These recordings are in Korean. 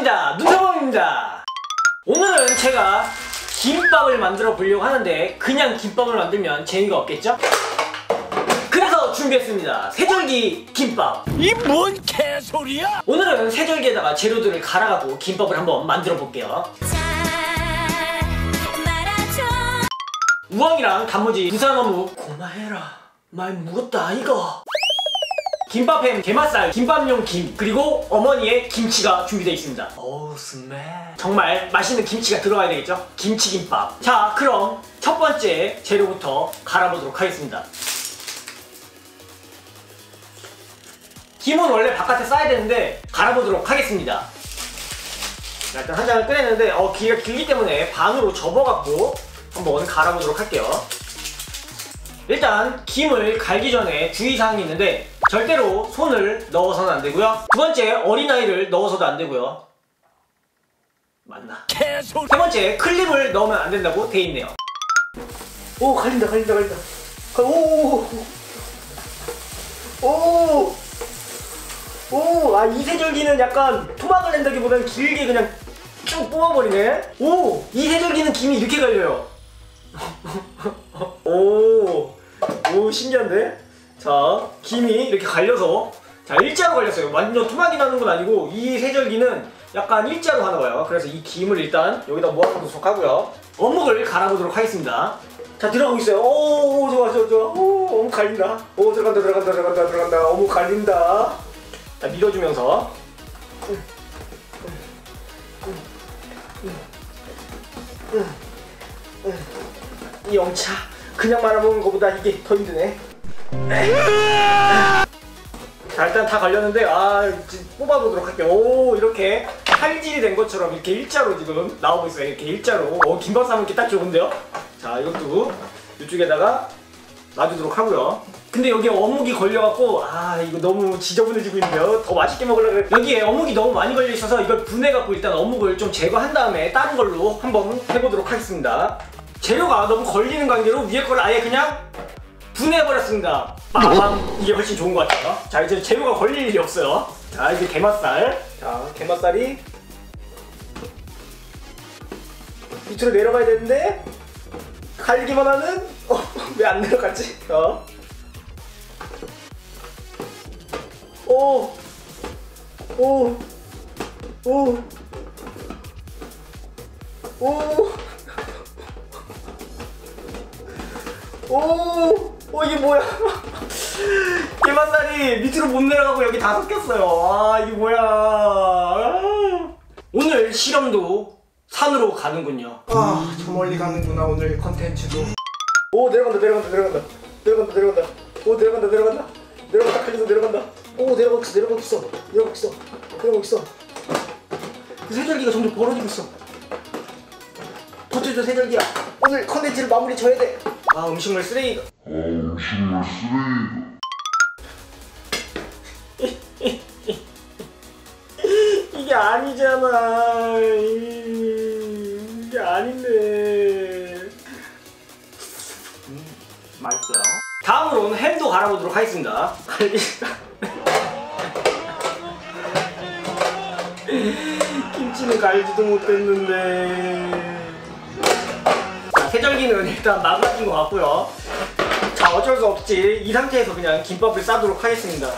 반갑습니다. 눈사범입니다. 오늘은 제가 김밥을 만들어 보려고 하는데 그냥 김밥을 만들면 재미가 없겠죠? 그래서 준비했습니다. 세절기 김밥. 이 뭔 개소리야? 오늘은 세절기에다가 재료들을 갈아가고 김밥을 한번 만들어 볼게요. 우엉이랑 단무지, 부산 어묵 고마해라. 많이 무겁다 이거. 김밥햄, 게맛살, 김밥용 김, 그리고 어머니의 김치가 준비되어 있습니다. 어우, 스멜. 정말 맛있는 김치가 들어가야 되겠죠? 김치김밥. 자, 그럼 첫 번째 재료부터 갈아보도록 하겠습니다. 김은 원래 바깥에 싸야 되는데 갈아보도록 하겠습니다. 자, 일단 한 장을 꺼냈는데 어, 길이가 길기 때문에 반으로 접어갖고 한번 갈아보도록 할게요. 일단 김을 갈기 전에 주의사항이 있는데 절대로 손을 넣어서는 안 되고요. 두 번째 어린아이를 넣어서도 안 되고요. 맞나? 개소리. 세 번째 클립을 넣으면 안 된다고 돼 있네요. 오 갈린다 갈린다 갈린다. 오. 오. 오. 아 이세절기는 약간 토막을 낸다기보다는 길게 그냥 쭉 뽑아버리네. 오. 이세절기는 김이 이렇게 갈려요. 오. 오 신기한데? 자 김이 이렇게 갈려서 자 일자로 갈렸어요. 완전 토막이 나는 건 아니고 이 세절기는 약간 일자로 하나 봐요. 그래서 이 김을 일단 여기다 모아놓도록 하고요. 어묵을 갈아보도록 하겠습니다. 자 들어가고 있어요. 오, 오 좋아 좋아 좋아. 오 어묵 갈린다. 오 들어간다 들어간다 들어간다 들어간다. 어묵 갈린다. 자 밀어주면서. 이 영차 그냥 말아먹는 것보다 이게 더 힘드네. 자 일단 다 걸렸는데 아 뽑아보도록 할게요. 오 이렇게 칼질이 된 것처럼 이렇게 일자로 지금 나오고 있어요. 이렇게 일자로. 오 김밥 싸먹 기 딱 좋은데요? 자 이것도 이쪽에다가 놔주도록 하고요. 근데 여기에 어묵이 걸려갖고 아 이거 너무 지저분해지고 있는데요. 더 맛있게 먹으려고. 여기에 어묵이 너무 많이 걸려 있어서 이걸 분해갖고 일단 어묵을 좀 제거한 다음에 다른 걸로 한번 해보도록 하겠습니다. 재료가 너무 걸리는 관계로 위에 거를 아예 그냥 분해해버렸습니다. 빠밤! 이게 훨씬 좋은 것 같아요. 자, 이제 재료가 걸릴 일이 없어요. 자, 이제 게맛살. 자, 게맛살이 밑으로 내려가야 되는데 갈기만 하는? 어, 왜 안 내려갔지? 어. 오! 오! 오! 오! 오! 어 이게 뭐야? 게맛살이 밑으로 못 내려가고 여기 다 섞였어요. 아 이게 뭐야? 아. 오늘 실험도 산으로 가는군요. 아저 멀리 가는구나 오늘 컨텐츠도. 오 내려간다 내려간다 내려간다 내려간다 내려간다 오 내려간다 내려간다 내려간다 칼리서 내려간다 오 내려가고 있어 내려가고 있어 내려가고 있어 내려가고 있어 그 세절기가 점점 벌어지고 있어 버텨줘 세절기야 오늘 컨텐츠를 마무리 져야 돼아 음식물 쓰레기가 음식물 쓰레기가 이게 아니잖아. 이게 아닌데. 음, 맛있어요. 다음으로는 햄도 갈아보도록 하겠습니다. 김치는 갈지도 못했는데. 자, 세절기는 일단 망가진 것 같고요. 자, 어쩔 수 없지. 이 상태에서 그냥 김밥을 싸도록 하겠습니다.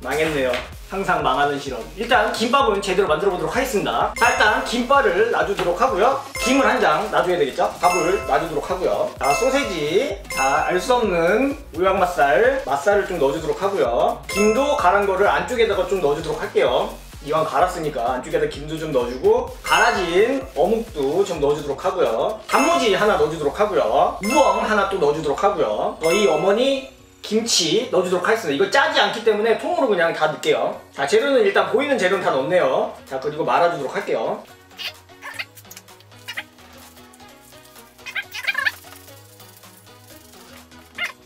망했네요. 항상 망하는 실험. 일단 김밥은 제대로 만들어 보도록 하겠습니다. 자, 일단 김밥을 놔주도록 하고요. 김을 한 장 놔줘야 되겠죠? 밥을 놔주도록 하고요. 자, 소세지. 자, 알 수 없는 우양 맛살. 맛살을 좀 넣어주도록 하고요. 김도 갈은 거를 안쪽에다가 좀 넣어주도록 할게요. 이왕 갈았으니까 안쪽에다 김도 좀 넣어주고 갈아진 어묵도 좀 넣어주도록 하고요 단무지 하나 넣어주도록 하고요 우엉 하나 또 넣어주도록 하고요 저희 어머니 김치 넣어주도록 하겠습니다. 이거 짜지 않기 때문에 통으로 그냥 다 넣을게요. 자, 재료는 일단 보이는 재료는 다 넣었네요. 자, 그리고 말아주도록 할게요.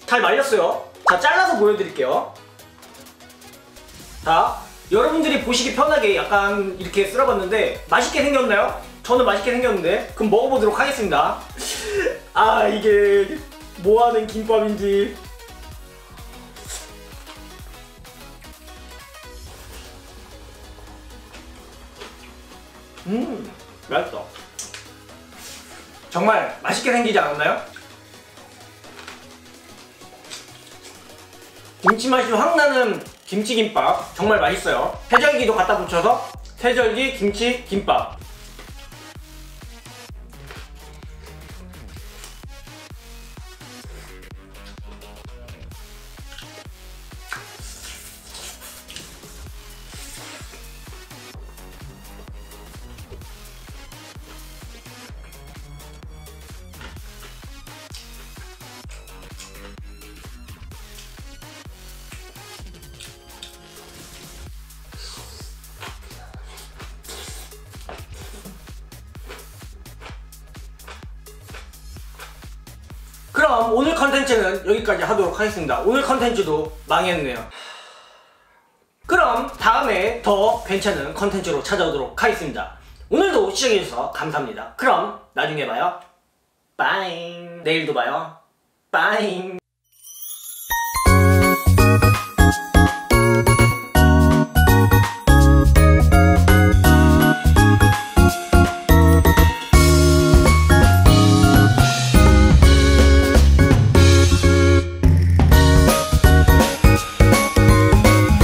잘 말렸어요. 자, 잘라서 보여드릴게요. 자, 여러분들이 보시기 편하게 약간 이렇게 쓸어봤는데 맛있게 생겼나요? 저는 맛있게 생겼는데 그럼 먹어보도록 하겠습니다. 아, 이게 뭐하는 김밥인지 음, 맛있어. 정말 맛있게 생기지 않았나요? 김치 맛이 확 나는 김치김밥 정말 맛있어요. 세절기도 갖다 붙여서 세절기 김치 김밥. 그럼 오늘 컨텐츠는 여기까지 하도록 하겠습니다. 오늘 컨텐츠도 망했네요. 그럼 다음에 더 괜찮은 컨텐츠로 찾아오도록 하겠습니다. 오늘도 시청해주셔서 감사합니다. 그럼 나중에 봐요. 빠잉. 내일도 봐요. 빠잉.